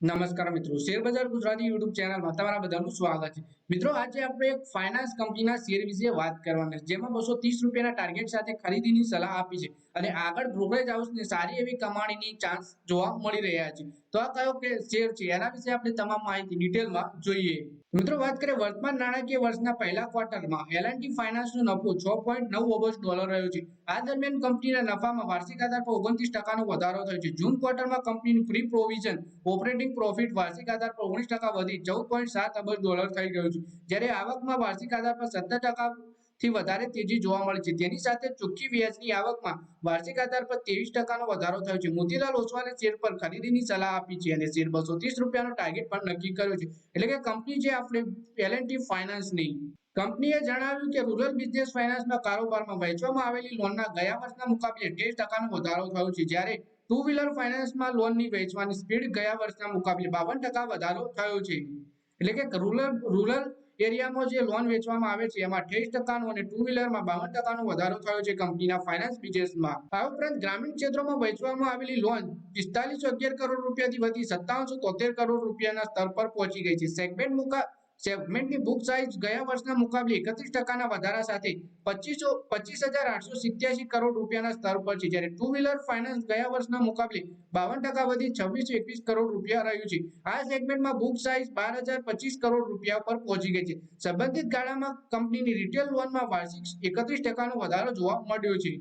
નમસ્કાર મિત્રો, શેર બજાર ગુજરાતી યુટ્યુબ ચેનલમાં તમારા બધાનું સ્વાગત છે. મિત્રો, આજે આપણે એક ફાઇનાન્સ કંપનીના શેર વિશે વાત કરવાની છે, જેમાં બસો ત્રીસ રૂપિયાના ટાર્ગેટ સાથે ખરીદીની સલાહ આપી છે અને આગળ બ્રોકરેજ હાઉસને સારી એવી કમાણીની ચાન્સ જોવા મળી રહ્યા છે. તો આ કયો કે શેર છે, એના વિશે આપણે તમામ માહિતી ડિટેલમાં જોઈએ. મિત્રો, વાત કરીએ વર્તમાન નાણાકીય વર્ષના પહેલા ક્વાર્ટરમાં એલએનટી ફાઇનાન્સનો નફો છ પોઈન્ટ નવ અબજ ડોલર રહ્યો છે. આ દરમિયાન કંપનીના નફામાં વાર્ષિક આધાર પર ઓગણત્રીસ ટકાનો વધારો થયો છે. જૂન ક્વાર્ટરમાં કંપનીનું પ્રી પ્રોવિઝન ઓપરેટિંગ પ્રોફિટ વાર્ષિક આધાર પર ઓગણીસ ટકા વધી, ચૌદ પોઈન્ટ સાત અબજ ડોલર થઈ ગયું છે. જ્યારે આવકમાં વાર્ષિક આધાર પર સત્તર ટકા થી વધારે તેજી જોવા મળી છે. તેની સાથે ચોખ્ખી વ્યાજની આવકમાં વાર્ષિક આધાર પર ત્રેવીસ ટકાનો વધારો થયો છે. મોતીલાલ ઓસવાલે શેર પર ખરીદીની સલાહ આપી છે અને શેર બસો ત્રીસ રૂપિયાનો ટાર્ગેટ પણ નક્કી કર્યો છે. એટલે કે કંપની છે આપણે એલએનટી ફાઇનાન્સની કંપનીએ જણાવ્યું કે રૂરલ બિઝનેસ ફાઇનાન્સના કારોબારમાં વહેંચવામાં આવેલી લોનના ગયા વર્ષના મુકાબલે અઠ્યાવીસ ટકાનો વધારો થયો છે. જ્યારે ટુ વ્હીલર ફાઇનાન્સમાં લોનની વેચવાની સ્પીડ ગયા વર્ષના મુકાબલે બાવન ટકા વધારો થયો છે. એટલે કે રૂરલ રૂરલ એરિયામાં જે લોન વેચવામાં આવે છે, એમાં અઠ્યાવીસ ટકાનો અને ટુ વ્હીલરમાં બાવન ટકાનો વધારો થયો છે કંપનીના ફાઇનાન્સ બિઝનેસમાં આ ઉપરાંત ગ્રામીણ ક્ષેત્રોમાં વેચવામાં આવેલી લોન પિસ્તાલીસો અગિયાર કરોડ રૂપિયાથી વધી સત્તાવનસો તોતેર કરોડ રૂપિયાના સ્તર પર પહોંચી ગઈ છે. સેગમેન્ટ મુકા સેગમેન્ટની બુક સાઇઝ ગયા વર્ષના મુકાબલે એકત્રીસ ટકાના વધારા સાથે પચીસો, પચીસ હજાર આઠસો સિત્યાસી કરોડ રૂપિયાના સ્તર પર છે. જ્યારે ટુ વ્હીલર ફાઇનાન્સ ગયા વર્ષના મુકાબલે બાવન ટકા વધી છવ્વીસો એકવીસ કરોડ રૂપિયા રહ્યું છે. આ સેગમેન્ટમાં બુક સાઇઝ બાર હજાર પચીસ કરોડ રૂપિયા પર પહોંચી ગઈ છે. સંબંધિત ગાળામાં કંપનીની રિટેલ લોનમાં વાર્ષિક એકત્રીસ ટકાનો વધારો જોવા મળ્યો છે.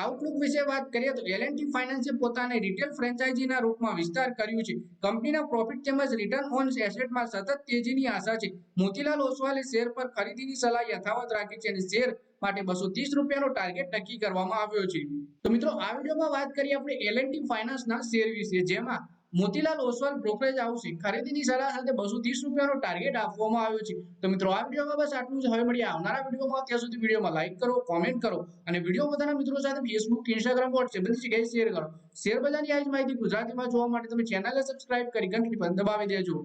આઉટલુક વિશે વાત કરીએ તો એલએનટી ફાઇનાન્સે પોતાને રિટેલ ફ્રેન્ચાઇઝીના રૂપમાં વિસ્તાર કર્યું છે. કંપનીના પ્રોફિટ તેમજ રિટર્ન ઓન એસેટમાં સતત તેજીની આશા છે. મોતીલાલ ઓસવાલે શેર પર ખરીદીની સલાહ યથાવત રાખી છે અને શેર માટે બસો ત્રીસ રૂપિયાનો ટાર્ગેટ નક્કી કરવામાં આવ્યો છે. તો મિત્રો, આ વિડીયોમાં વાત કરીએ આપણે એલએનટી ફાઇનાન્સના શેર વિશે, જેમાં મોતીલાલ ઓસવાલ બ્રોકરેજ હાઉસે ખરીદીની સલાહ સાથે બસો ત્રીસ રૂપિયાનો ટાર્ગેટ આપવામાં આવ્યો છે. તો મિત્રો, આ વિડીયોમાં બસ આટલું જ. હવે મળીએ આવનારા વિડીયોમાં. ત્યાં સુધી વિડીયોમાં લાઈક કરો કોમેન્ટ કરો અને વીડિયો બધાના મિત્રો સાથે ફેસબુક ઇન્સ્ટાગ્રામ વોટ્સએપ બધી જગ્યાએ શેર કરો. શેર બજારની આ જ માહિતી ગુજરાતીમાં જોવા માટે તમે ચેનલને સબસ્ક્રાઇબ કરી ઘંટડી પણ દબાવી દેજો.